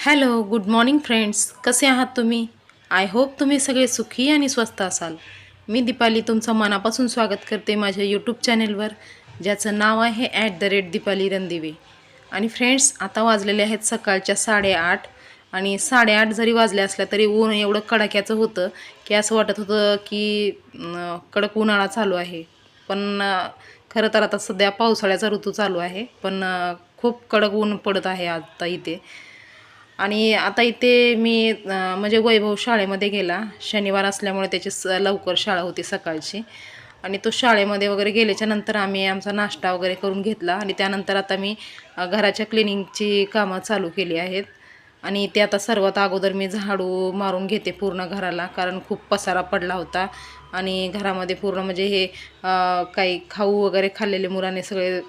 Hello good morning friends कसे आहात तुम्ही? आय होप तुम्ही सगळे सुखी आणि स्वस्त असाल. मी दीपाली तुमचं मनापासून स्वागत करते माझ्या यूट्यूब चॅनेलवर ज्याचं नाव आहे at the rate Deepali Randive. आणि फ्रेंड्स आता वाजलेले आहेत सकाळच्या साडेआठ आणि साडेआठ जरी वाजले असल्या तरी ऊन एवढं कडाक्याचं होतं की असं वाटत होतं की कडक उन्हाळा चालू आहे. पण खरं तर आता सध्या पावसाळ्याचा ऋतू चालू आहे. पण खूप कडक ऊन पडत आहे आता इथे. आणि आता इथे मी म्हणजे वैभव शाळेमध्ये गेला. शनिवार असल्यामुळे त्याची स लवकर शाळा होती सकाळची. आणि तो शाळेमध्ये वगैरे गेल्याच्यानंतर आम्ही आमचा नाश्ता वगैरे करून घेतला. आणि त्यानंतर आता मी घराच्या क्लिनिंगची कामं चालू केली आहेत. आणि ते आता सर्वात अगोदर मी झाडू मारून घेते पूर्ण घराला कारण खूप पसारा पडला होता. आणि घरामध्ये पूर्ण म्हणजे हे काही खाऊ वगैरे खाल्लेले मुलाने सगळे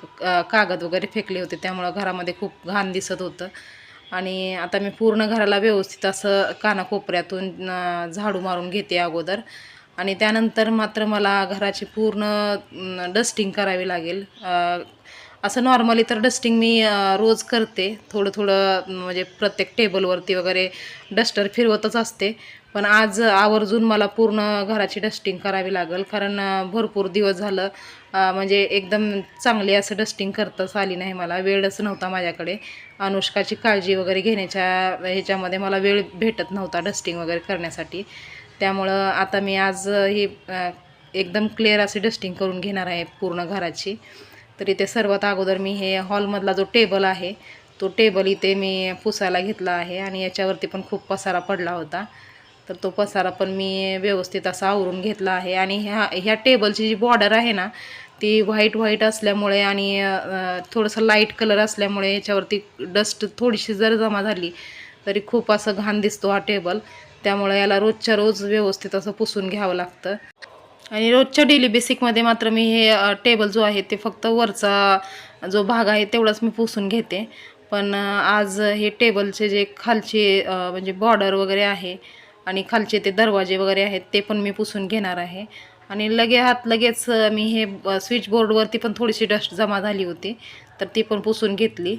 कागद वगैरे फेकले होते. त्यामुळं घरामध्ये खूप घाण दिसत होतं. आणि आता मी पूर्ण घराला व्यवस्थित असं कानाकोपऱ्यातून झाडू मारून घेते अगोदर. आणि त्यानंतर मात्र मला घराची पूर्ण डस्टिंग करावी लागेल. असं नॉर्मली तर डस्टिंग मी रोज करते. थोडं थोडं म्हणजे प्रत्येक टेबलवरती वगैरे डस्टर फिरवतच असते. पण आज आवर्जून मला पूर्ण घराची डस्टिंग करावी लागेल. कारण भरपूर दिवस झालं म्हणजे एकदम चांगली असं डस्टिंग करताच आली नाही मला. वेळच नव्हता माझ्याकडे. अनुष्काची काळजी वगैरे घेण्याच्या ह्याच्यामध्ये मला वेळ भेटत नव्हता डस्टिंग वगैरे करण्यासाठी. त्यामुळं आता मी आज ही एकदम क्लिअर अशी डस्टिंग करून घेणार आहे पूर्ण घराची. तर इथे सर्वात अगोदर मी हे हॉलमधला जो टेबल आहे तो टेबल इथे मी पुसायला घेतला आहे आणि याच्यावरती पण खूप पसारा पडला होता. तर तो पसारा पण मी व्यवस्थित असा आवरून घेतला आहे. आणि ह्या ह्या टेबलची जी बॉर्डर आहे ना ती व्हाईट व्हाईट असल्यामुळे आणि थोडंसं लाइट कलर असल्यामुळे याच्यावरती डस्ट थोडीशी जर जमा झाली तरी खूप असं घाण दिसतो हा टेबल त्यामुळे याला रोजच्या रोज व्यवस्थित असं पुसून घ्यावं लागतं. आणि रोजच्या डेली बेसिकमध्ये मात्र मी हे टेबल जो आहे ते फक्त वरचा जो भाग आहे तेवढाच मी पुसून घेते. पण आज हे टेबलचे जे खालचे म्हणजे बॉर्डर वगैरे आहे आणि खालचे ते दरवाजे वगैरे आहेत ते पण मी पुसून घेणार आहे. आणि लगे हात लगेच मी हे स्विच बोर्डवरती पण थोडीशी डस्ट जमा झाली होती तर ती पण पुसून घेतली.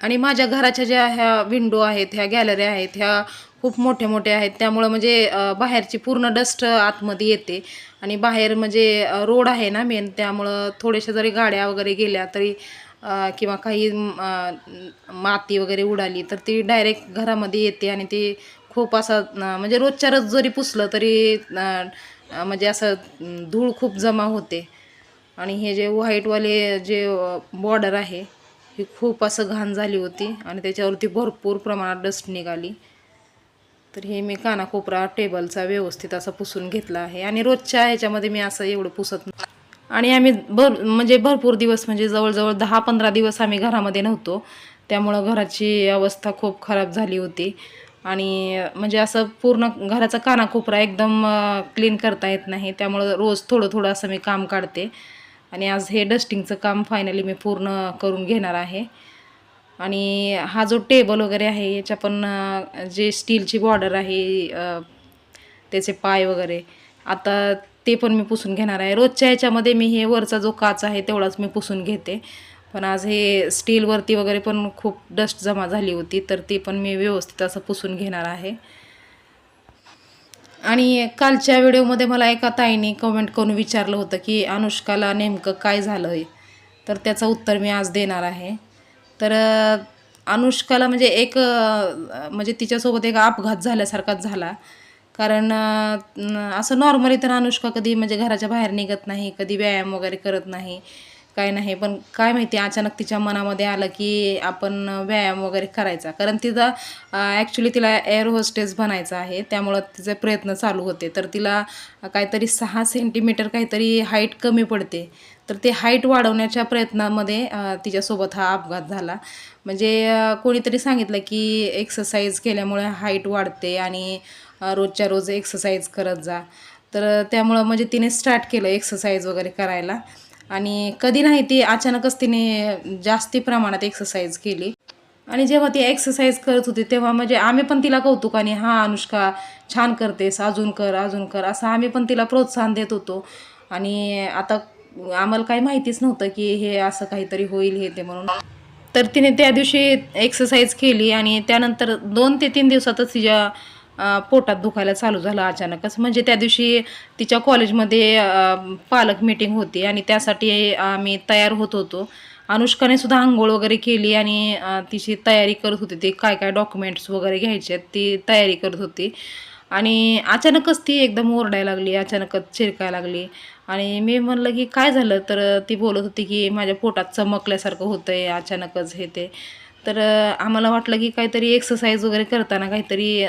आणि माझ्या घराच्या ज्या ह्या विंडो आहेत ह्या गॅलऱ्या आहेत ह्या खूप मोठ्या मोठ्या आहेत त्यामुळं म्हणजे बाहेरची पूर्ण डस्ट आतमध्ये येते. आणि बाहेर म्हणजे रोड आहे ना मेन त्यामुळं थोड्याशा जरी गाड्या वगैरे गेल्या तरी किंवा काही माती वगैरे उडाली तर ती डायरेक्ट घरामध्ये येते आणि ती खूप असं म्हणजे रोजच्या रोज जरी पुसलं तरी म्हणजे असं धूळ खूप जमा होते. आणि हे जे व्हाईटवाले जे बॉर्डर आहे ही खूप असं घाण झाली होती आणि त्याच्यावरती भरपूर प्रमाणात डस्ट निघाली. तर हे मी कानाकोपरा टेबलचा व्यवस्थित असा पुसून घेतला आहे. आणि रोजच्या ह्याच्यामध्ये मी असं एवढं पुसत नाही. आणि आम्ही भर म्हणजे भरपूर दिवस म्हणजे जवळजवळ दहा पंधरा दिवस आम्ही घरामध्ये नव्हतो. त्यामुळं घराची अवस्था खूप खराब झाली होती. आणि म्हणजे असं पूर्ण घराचा कानाकोपरा एकदम क्लीन करता येत नाही. त्यामुळं रोज थोडं थोडं असं मी काम काढते. आणि आज हे डस्टिंगचं काम फायनली मी पूर्ण करून घेणार आहे. आणि हा जो टेबल वगैरे आहे याच्या पण जे स्टीलची बॉर्डर आहे त्याचे पाय वगैरे आता ते पण मी पुसून घेणार आहे. रोजच्या ह्याच्यामध्ये मी हे वरचा जो काच आहे तेवढाच मी पुसून घेते. पण आज हे स्टीलवरती वगैरे पण खूप डस्ट जमा झाली होती तर ती पण मी व्यवस्थित असं पुसून घेणार आहे. आणि कालच्या व्हिडिओमध्ये मला एका ताईने कमेंट करून विचारलं होतं की अनुष्काला नेमकं काय झालं आहे तर त्याचं उत्तर मी आज देणार आहे. तर अनुष्काला म्हणजे एक म्हणजे तिच्यासोबत एक अपघात झाल्यासारखाच झाला. कारण असं नॉर्मली तर अनुष्का कधी म्हणजे घराच्या बाहेर निघत नाही कधी व्यायाम वगैरे करत नाही. काय नाही पण काय माहिती अचानक तिच्या मनामध्ये आलं की आपण व्यायाम वगैरे करायचा. कारण तिचा ॲक्च्युली तिला एअर होस्टेस बनायचं आहे. त्यामुळं तिचे प्रयत्न चालू होते. तर तिला काहीतरी सहा सेंटीमीटर काहीतरी हाईट कमी पडते. तर ते हाईट वाढवण्याच्या प्रयत्नामध्ये तिच्यासोबत हा अपघात झाला. म्हणजे कोणीतरी सांगितलं की एक्सरसाइज केल्यामुळे हाईट वाढते आणि रोजच्या रोज एक्सरसाइज करत जा. तर त्यामुळं म्हणजे तिने स्टार्ट केलं एक्सरसाइज वगैरे करायला. आणि कधी नाही ती अचानकच तिने जास्ती प्रमाणात एक्सरसाइज केली. आणि जेव्हा ती एक्सरसाइज करत होती तेव्हा म्हणजे आम्ही पण तिला कौतुकाने हा अनुष्का छान करतेस अजून कर अजून कर असं आम्ही पण तिला प्रोत्साहन देत होतो. आणि आता आम्हाला काही माहितीच नव्हतं की हे असं काहीतरी होईल हे ते म्हणून. तर तिने त्या दिवशी एक्सरसाइज केली आणि त्यानंतर दोन ते तीन दिवसातच तिच्या पोटात दुखायला चालू झालं अचानकच. म्हणजे त्या दिवशी तिच्या कॉलेजमध्ये पालक मीटिंग होती आणि त्यासाठी आम्ही तयार होत होतो. अनुष्काने सुद्धा आंघोळ वगैरे केली आणि तिची तयारी करत होती. ती काय काय डॉक्युमेंट्स वगैरे घ्यायचे आहेत ती तयारी करत होती. आणि अचानकच ती एकदम ओरडायला लागली अचानकच चिरकायला लागली. आणि मी म्हणलं की काय झालं? तर ती बोलत होती की माझ्या पोटात चमकल्यासारखं होतं आहे अचानकच हे ते. तर आम्हाला वाटलं की काहीतरी एक्सरसाइज वगैरे करताना काहीतरी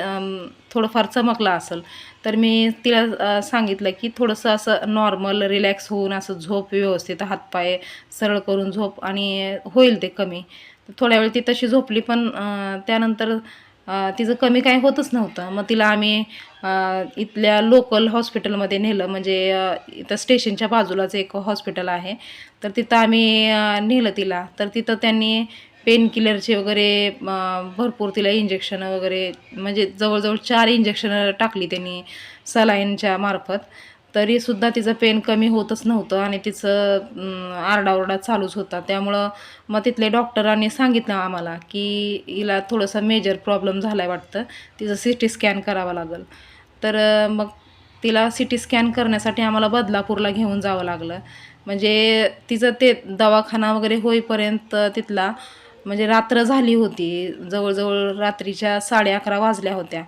थोडंफार चमकलं असेल. तर मी तिला सांगितलं की थोडंसं असं नॉर्मल रिलॅक्स होऊन असं झोप व्यवस्थित हातपाय सरळ करून झोप आणि होईल ते कमी. थोड्या वेळ ती तशी झोपली पण त्यानंतर तिचं कमी काही होतच नव्हतं. मग तिला आम्ही इथल्या लोकल हॉस्पिटलमध्ये नेलं. म्हणजे इथं स्टेशनच्या बाजूलाच एक हॉस्पिटल आहे. तर तिथं आम्ही नेलं तिला. तर तिथं त्यांनी पेनकिलरचे वगैरे भरपूर तिला इंजेक्शनं वगैरे म्हणजे जवळजवळ चार इंजेक्शनं टाकली त्यांनी सलाईनच्या मार्फत. तरीसुद्धा तिचं पेन कमी होतच नव्हतं आणि तिचं आरडाओरडा चालूच होता. त्यामुळं मग तिथले डॉक्टरांनी सांगितलं आम्हाला की हिला थोडंसं मेजर प्रॉब्लेम झाला आहे वाटतं. तिचं सी टी स्कॅन करावा लागेल. तर मग तिला सी टी स्कॅन करण्यासाठी आम्हाला बदलापूरला घेऊन जावं लागलं. म्हणजे तिचं ते दवाखाना वगैरे होईपर्यंत तिथला म्हणजे रात्र झाली होती. जवळजवळ रात्रीच्या साडे अकरा वाजल्या होत्या.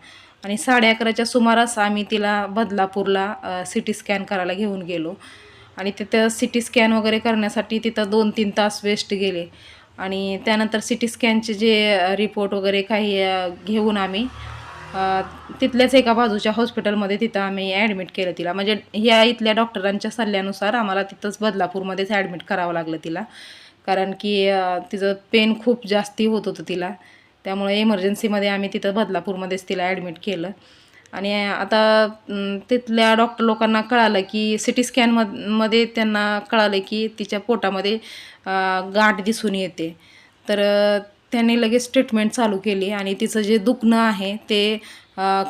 आणि साडे अकराच्या सुमारास आम्ही तिला बदलापूरला सी टी स्कॅन करायला घेऊन गेलो. आणि तिथं सी टी स्कॅन वगैरे करण्यासाठी तिथं दोन तीन तास वेस्ट गेले. आणि त्यानंतर सी टी स्कॅनचे जे रिपोर्ट वगैरे काही घेऊन आम्ही तिथल्याच एका बाजूच्या हॉस्पिटलमध्ये तिथं आम्ही ॲडमिट केलं तिला. म्हणजे ह्या इथल्या डॉक्टरांच्या सल्ल्यानुसार आम्हाला तिथंच बदलापूरमध्येच ॲडमिट करावं लागलं तिला. कारण की तिचं पेन खूप जास्ती होत होतं तिला. त्यामुळे इमर्जन्सीमध्ये आम्ही तिथं बदलापूरमध्येच तिला ॲडमिट केलं. आणि आता तिथल्या डॉक्टर लोकांना कळालं की सी टी स्कॅनमधमध्ये त्यांना कळालं की तिच्या पोटामध्ये गाठ दिसून येते. तर त्यांनी लगेच ट्रीटमेंट चालू केली आणि तिचं जे दुखणं आहे ते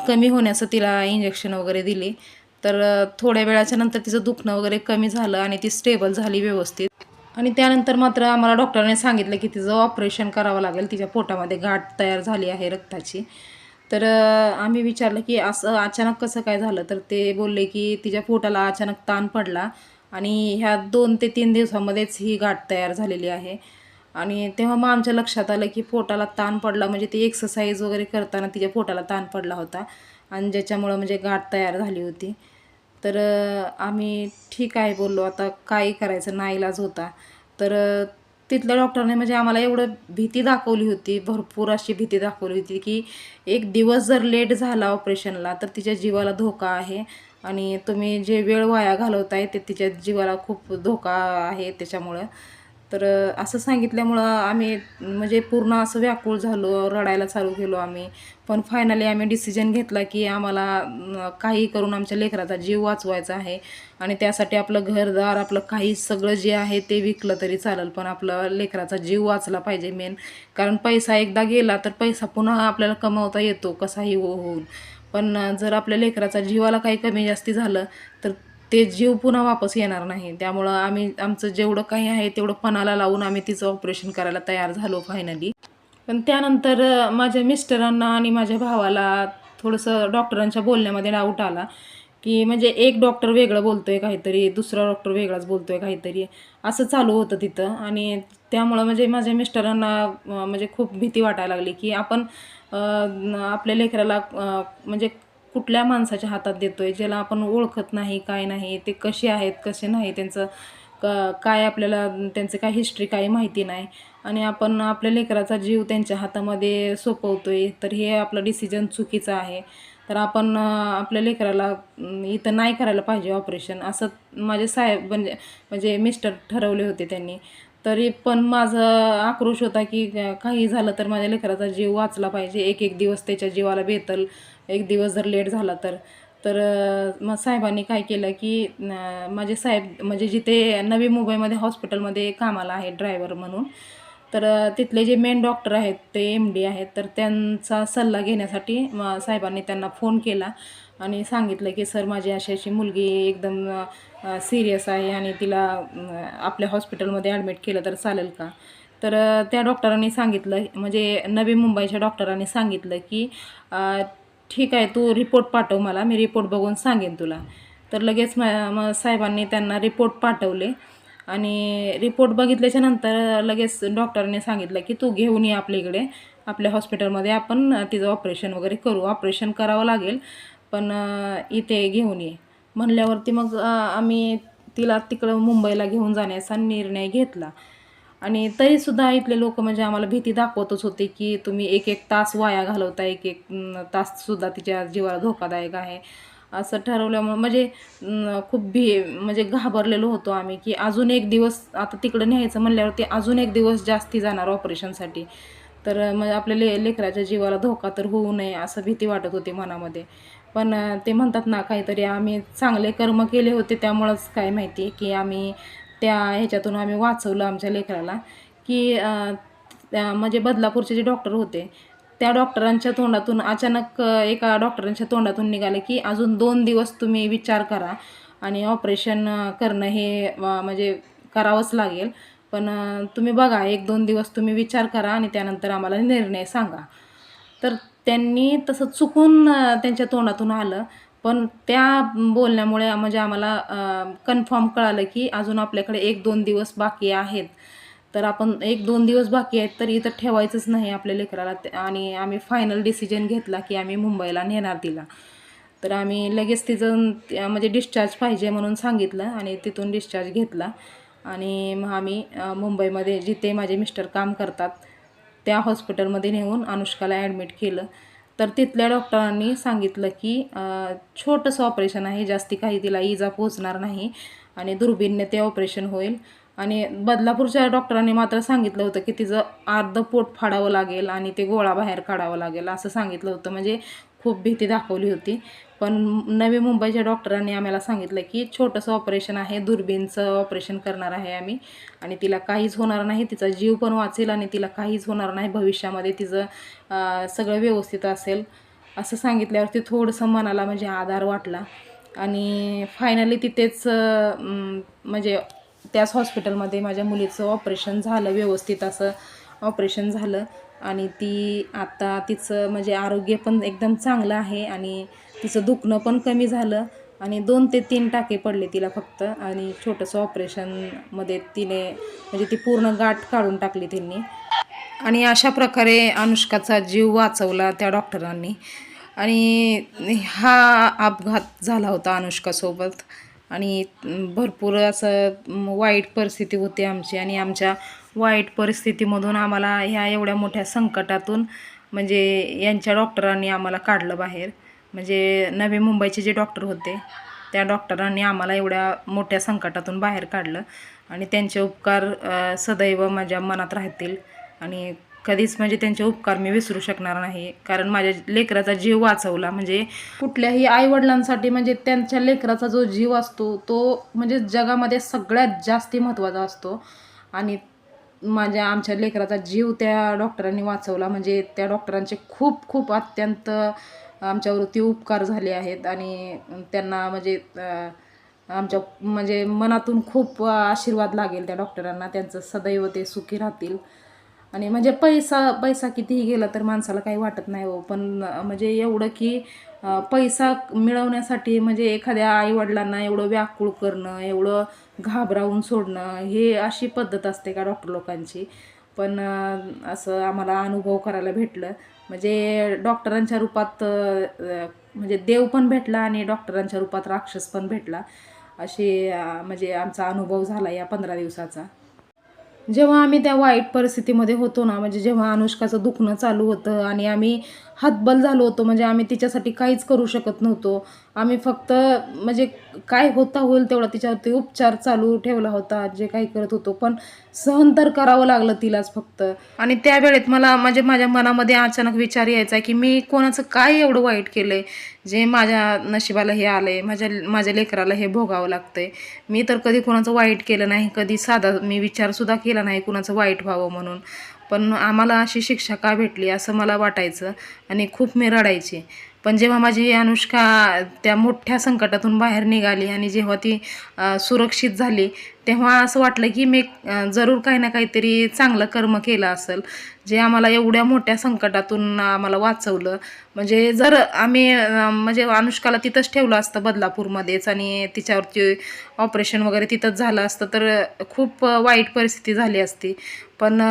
कमी होण्याचं तिला इंजेक्शन वगैरे दिली. तर थोड्या वेळाच्या नंतर तिचं दुखणं वगैरे कमी झालं आणि ती स्टेबल झाली व्यवस्थित. आणि त्यानंतर मात्र आम्हाला डॉक्टरांनी सांगितलं की तिचं ऑपरेशन करावं लागेल तिच्या पोटामध्ये गाठ तयार झाली आहे रक्ताची. तर आम्ही विचारलं की असं अचानक कसं काय झालं? तर ते बोलले की तिच्या पोटाला अचानक ताण पडला आणि ह्या दोन ते तीन दिवसामध्येच ही गाठ तयार झालेली आहे. आणि तेव्हा मग आमच्या लक्षात आलं की पोटाला ताण पडला म्हणजे ती एक्सरसाइज वगैरे करताना तिच्या पोटाला ताण पडला होता आणि ज्याच्यामुळं म्हणजे गाठ तयार झाली होती. तर आम्ही ठीक आहे बोललो. आता काही करायचं नाईलाज होता. तर तिथल्या डॉक्टरने म्हणजे आम्हाला एवढं भीती दाखवली होती. भरपूर अशी भीती दाखवली होती की एक दिवस जर लेट झाला ऑपरेशनला तर तिच्या जीवाला धोका आहे. आणि तुम्ही जे वेळ वाया घालवताय ते तिच्या जीवाला खूप धोका आहे त्याच्यामुळं. तर असं सांगितल्यामुळं आम्ही म्हणजे पूर्ण असं व्याकुळ झालो रडायला चालू केलो आम्ही. पण फायनली आम्ही डिसिजन घेतला की आम्हाला काही करून आमच्या लेकराचा जीव वाचवायचा आहे. आणि त्यासाठी आपलं घरदार आपलं काही सगळं जे आहे ते विकलं तरी चालेल पण आपलं लेकराचा जीव वाचला पाहिजे मेन कारण पैसा एकदा गेला तर पैसा पुन्हा आपल्याला कमावता येतो कसाही हो होऊन. पण जर आपल्या लेकराचा जीवाला काही कमी जास्ती झालं तर ते जीव पुन्हा वापस येणार नाही. त्यामुळं आम्ही आमचं जेवढं काही आहे तेवढं पणाला लावून आम्ही तिचं ऑपरेशन करायला तयार झालो फायनली पण त्यानंतर माझ्या मिस्टरांना आणि माझ्या भावाला थोडंसं डॉक्टरांच्या बोलण्यामध्ये डाऊट आला की म्हणजे एक डॉक्टर वेगळं बोलतो आहे काहीतरी दुसरा डॉक्टर वेगळाच बोलतो आहे काहीतरी. असं चालू होतं तिथं आणि त्यामुळं म्हणजे माझ्या मिस्टरांना म्हणजे खूप भीती वाटायला लागली की आपण आपल्या लेकराला म्हणजे कुठल्या माणसाच्या हातात देतो आहे ज्याला आपण ओळखत नाही काय नाही ते कसे आहेत कसे नाही त्यांचं क काय आपल्याला त्यांचं काय हिस्ट्री काही माहिती नाही. आणि आपण आपल्या लेकराचा जीव त्यांच्या हातामध्ये सोपवतो आहे तर हे आपलं डिसिजन चुकीचं आहे. तर आपण आपल्या लेकराला इथं नाही करायला पाहिजे ऑपरेशन असं माझे साहेब म्हणजे म्हणजे मिस्टर ठरवले होते त्यांनी. तरी पण माझं आक्रोश होता की काही झालं तर माझ्या लेकराचा जीव वाचला पाहिजे. एक एक दिवस त्याच्या जीवाला बेतल. एक दिवस जर लेट झाला तर. तर मग साहेबांनी काय केलं की माझे साहेब म्हणजे जिथे नवी मुंबईमध्ये हॉस्पिटलमध्ये कामाला आहे ड्रायव्हर म्हणून तर तिथले जे मेन डॉक्टर आहेत ते एम डी आहेत. तर त्यांचा सल्ला घेण्यासाठी साहेबांनी त्यांना फोन केला आणि सांगितलं की सर माझी अशी अशी मुलगी एकदम सिरियस आहे आणि तिला आपल्या हॉस्पिटलमध्ये ॲडमिट केलं तर चालेल का? तर त्या डॉक्टरांनी सांगितलं म्हणजे नवी मुंबईच्या डॉक्टरांनी सांगितलं की ठीक आहे तू रिपोर्ट पाठव मला मी रिपोर्ट बघून सांगेन तुला. तर लगेच म मग साहेबांनी त्यांना रिपोर्ट पाठवले. आणि रिपोर्ट बघितल्याच्या नंतर लगेच डॉक्टरने सांगितलं की तू घेऊन ये आपल्या इकडे. आपल्या हॉस्पिटलमध्ये आपण तिचं ऑपरेशन वगैरे करू. ऑपरेशन करावं लागेल पण इथे घेऊन ये. म्हणल्यावरती मग आम्ही तिला तिकडं मुंबईला घेऊन जाण्याचा निर्णय घेतला. आणि तरीसुद्धा इथले लोक म्हणजे आम्हाला भीती दाखवतच होते की तुम्ही एक एक तास वाया घालवता एक एक ताससुद्धा तिच्या जीवाला धोकादायक आहे. असं ठरवल्यामुळे म्हणजे खूप भी म्हणजे घाबरलेलो होतो आम्ही की अजून एक दिवस आता तिकडं न्यायचं म्हणल्यावरती अजून एक दिवस जास्ती जाणार ऑपरेशनसाठी. तर म्हणजे आपल्या ले लेकराच्या जीवाला धोका तर होऊ नये असं भीती वाटत होती मनामध्ये. पण ते म्हणतात ना काहीतरी आम्ही चांगले कर्म केले होते त्यामुळंच काय माहिती की आम्ही त्या ह्याच्यातून आम्ही वाचवलं आमच्या लेकराला की त्या म्हणजे बदलापूरचे जे डॉक्टर होते त्या डॉक्टरांच्या तोंडातून अचानक एका डॉक्टरांच्या तोंडातून निघाले की अजून दोन दिवस तुम्ही विचार करा आणि ऑपरेशन करणं हे म्हणजे करावंच लागेल. पण तुम्ही बघा एक दोन दिवस तुम्ही विचार करा आणि त्यानंतर आम्हाला निर्णय सांगा. तर त्यांनी तसं चुकून त्यांच्या तोंडातून आलं. पण त्या बोलण्यामुळे म्हणजे आम्हाला कन्फर्म कळालं की अजून आपल्याकडे एक दोन दिवस बाकी आहेत. तर आपण एक दोन दिवस बाकी आहेत तर इथं ठेवायचंच नाही आपल्या लेकराला. आणि आम्ही फायनल डिसिजन घेतला की आम्ही मुंबईला नेणार तिला. तर आम्ही लगेच तिचं म्हणजे डिस्चार्ज पाहिजे म्हणून सांगितलं आणि तिथून डिस्चार्ज घेतला. आणि मग आम्ही मुंबईमध्ये जिथे माझे मिस्टर काम करतात त्या हॉस्पिटलमध्ये नेऊन अनुष्काला ॲडमिट केलं. तर तिथल्या डॉक्टरांनी सांगितलं की छोटंसं ऑपरेशन आहे जास्ती काही तिला इजा पोचणार नाही आणि दुर्बीनने ते ऑपरेशन होईल. आणि बदलापूरच्या डॉक्टरांनी मात्र सांगितलं होतं की तिचं अर्ध पोट फाडावं लागेल आणि ते गोळा बाहेर काढावं लागेल असं सांगितलं होतं. म्हणजे खूप भीती दाखवली होती. पण नवी मुंबईच्या डॉक्टरांनी आम्हाला सांगितलं की छोटंसं ऑपरेशन आहे दुर्बीनचं ऑपरेशन करणार आहे आम्ही. आणि तिला काहीच होणार नाही तिचा जीव पण वाचेल आणि तिला काहीच होणार नाही भविष्यामध्ये तिचं सगळं व्यवस्थित असेल. असं सांगितल्यावरती थोडंसं मनाला म्हणजे आधार वाटला. आणि फायनली तिथेच म्हणजे त्याच हॉस्पिटलमध्ये माझ्या मुलीचं ऑपरेशन झालं व्यवस्थित असं ऑपरेशन झालं. आणि ती आता तिचं म्हणजे आरोग्य पण एकदम चांगलं आहे आणि तिचं दुखणं पण कमी झालं आणि दोन ते तीन टाके पडले तिला फक्त आणि छोटंसं ऑपरेशनमध्ये तिने म्हणजे ती पूर्ण गाठ काढून टाकली त्यांनी. आणि अशा प्रकारे अनुष्काचा जीव वाचवला त्या डॉक्टरांनी. आणि हा अपघात झाला होता अनुष्कासोबत. आणि भरपूर असं वाईट परिस्थिती होती आमची आणि आमच्या वाईट परिस्थितीमधून आम्हाला ह्या एवढ्या मोठ्या संकटातून म्हणजे यांच्या डॉक्टरांनी आम्हाला काढलं बाहेर. म्हणजे नवे मुंबईचे जे डॉक्टर होते त्या डॉक्टरांनी आम्हाला एवढ्या मोठ्या संकटातून बाहेर काढलं आणि त्यांचे उपकार सदैव माझ्या मनात राहतील आणि कधीच म्हणजे त्यांचे उपकार मी विसरू शकणार नाही. कारण माझ्या लेकराचा जीव वाचवला म्हणजे कुठल्याही आईवडिलांसाठी म्हणजे त्यांच्या लेकराचा जो जीव असतो तो म्हणजे जगामध्ये सगळ्यात जास्ती महत्त्वाचा असतो. आणि माझ्या आमच्या लेकराचा जीव त्या डॉक्टरांनी वाचवला म्हणजे त्या डॉक्टरांचे खूप खूप अत्यंत आमच्यावरती उपकार झाले आहेत आणि त्यांना म्हणजे आमच्या म्हणजे मनातून खूप आशीर्वाद लागेल त्या डॉक्टरांना. त्यांचं सदैव ते सुखी राहतील. आणि म्हणजे पैसा पैसा कितीही गेला तर माणसाला काही वाटत नाही हो. पण म्हणजे एवढं की पैसा मिळवण्यासाठी म्हणजे एखाद्या आईवडिलांना एवढं व्याकुळ करणं एवढं घाबरावून सोडणं हे अशी पद्धत असते का डॉक्टर लोकांची? पण असं आम्हाला अनुभव करायला भेटलं. म्हणजे डॉक्टरांच्या रूपात म्हणजे देव पण भेटला आणि डॉक्टरांच्या रूपात राक्षस पण भेटला. अशी म्हणजे आमचा अनुभव झाला या पंधरा दिवसाचा. जेव्हा आम्ही त्या वाईट परिस्थितीमध्ये होतो ना म्हणजे जेव्हा अनुष्काचं दुखणं चालू होतं आणि आम्ही हातबल झालो होतो म्हणजे आम्ही तिच्यासाठी काहीच करू शकत नव्हतो. आम्ही फक्त म्हणजे काय होता होईल तेवढा तिच्यावरती उपचार चालू ठेवला होता जे काही करत होतो. पण सहन तर करावं लागलं तिलाच फक्त. आणि त्यावेळेत मला म्हणजे माझ्या मनामध्ये अचानक विचार यायचा की मी कोणाचं काय एवढं वाईट केलंय जे माझ्या नशिबाला हे आलंय माझ्या माझ्या लेकराला हे भोगावं लागतंय. मी तर कधी कोणाचं वाईट केलं नाही कधी साधा मी विचारसुद्धा केला नाही कुणाचं वाईट व्हावं म्हणून. पण आम्हाला अशी शिक्षा का भेटली असं मला वाटायचं आणि खूप मी रडायचे. पण जेव्हा माझी अनुष्का त्या मोठ्या संकटातून बाहेर निघाली आणि जेव्हा ती सुरक्षित झाली तेव्हा असं वाटलं की मी जरूर काही ना काहीतरी चांगलं कर्म केलं असेल. जे आम्हाला एवढ्या मोठ्या संकटातून आम्हाला वाचवलं. म्हणजे जर आम्ही म्हणजे अनुष्काला तिथंच ठेवलं असतं बदलापूरमध्येच आणि तिच्यावरती ऑपरेशन वगैरे तिथंच झालं असतं तर खूप वाईट परिस्थिती झाली असती. पण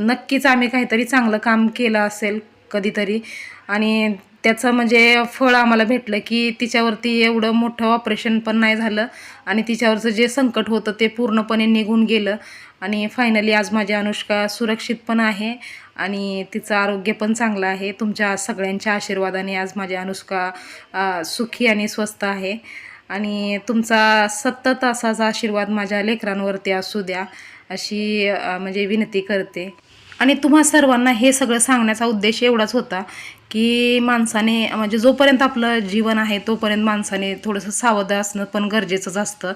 नक्कीच आम्ही काहीतरी चांगलं काम केलं असेल कधीतरी. आणि त्याचं म्हणजे फळ आम्हाला भेटलं की तिच्यावरती एवढं मोठं ऑपरेशन पण नाही झालं आणि तिच्यावरचं जे संकट होतं ते पूर्णपणे निघून गेलं. आणि फायनली आज माझी अनुष्का सुरक्षित पण आहे आणि तिचं आरोग्य पण चांगलं आहे. तुमच्या सगळ्यांच्या आशीर्वादाने आज माझी अनुष्का सुखी आणि स्वस्त आहे. आणि तुमचा सतत असाच आशीर्वाद माझ्या लेकरांवरती असू द्या अशी म्हणजे विनंती करते. आणि तुम्हा सर्वांना हे सगळं सांगण्याचा उद्देश एवढाच होता की माणसाने म्हणजे जोपर्यंत आपलं जीवन आहे तोपर्यंत माणसाने थोडंसं सावध असणं पण गरजेचंच असतं.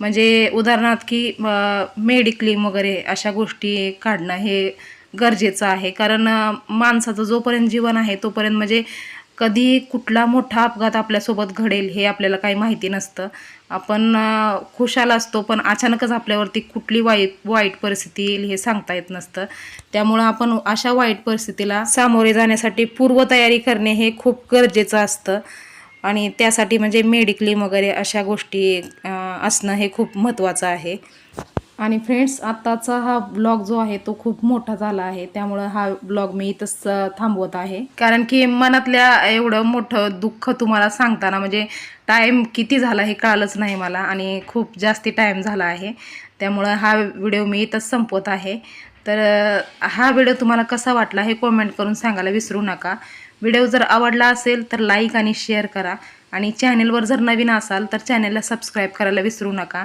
म्हणजे उदाहरणार्थ की मेडिक्लेम वगैरे अशा गोष्टी काढणं हे गरजेचं आहे. कारण माणसाचं जोपर्यंत जीवन आहे तोपर्यंत म्हणजे कधी कुठला मोठा अपघात आपल्यासोबत घडेल हे आपल्याला काही माहिती नसतं. आपण खुशाल असतो पण अचानकच आपल्यावरती कुठली वाईट वाईट परिस्थिती येईल हे सांगता येत नसतं. त्यामुळं आपण अशा वाईट परिस्थितीला सामोरे जाण्यासाठी पूर्वतयारी करणे हे खूप गरजेचं असतं. आणि त्यासाठी म्हणजे मेडिक्लेम वगैरे अशा गोष्टी असणं हे खूप महत्त्वाचं आहे. आणि फ्रेंड्स आत्ताचा हा ब्लॉग जो आहे तो खूप मोठा झाला आहे. त्यामुळं हा ब्लॉग मी इथंच थांबवत आहे. कारण की मनातल्या एवढं मोठं दुःख तुम्हाला सांगताना म्हणजे टाईम किती झाला हे कळालंच नाही मला आणि खूप जास्ती टाईम झाला आहे. त्यामुळं हा व्हिडिओ मी इथंच संपवत आहे. तर हा व्हिडिओ तुम्हाला कसा वाटला हे कॉमेंट करून सांगायला विसरू नका. व्हिडिओ जर आवडला असेल तर लाईक आणि शेअर करा. आणि चॅनेलवर जर नवीन असाल तर चॅनेलला सबस्क्राईब करायला विसरू नका.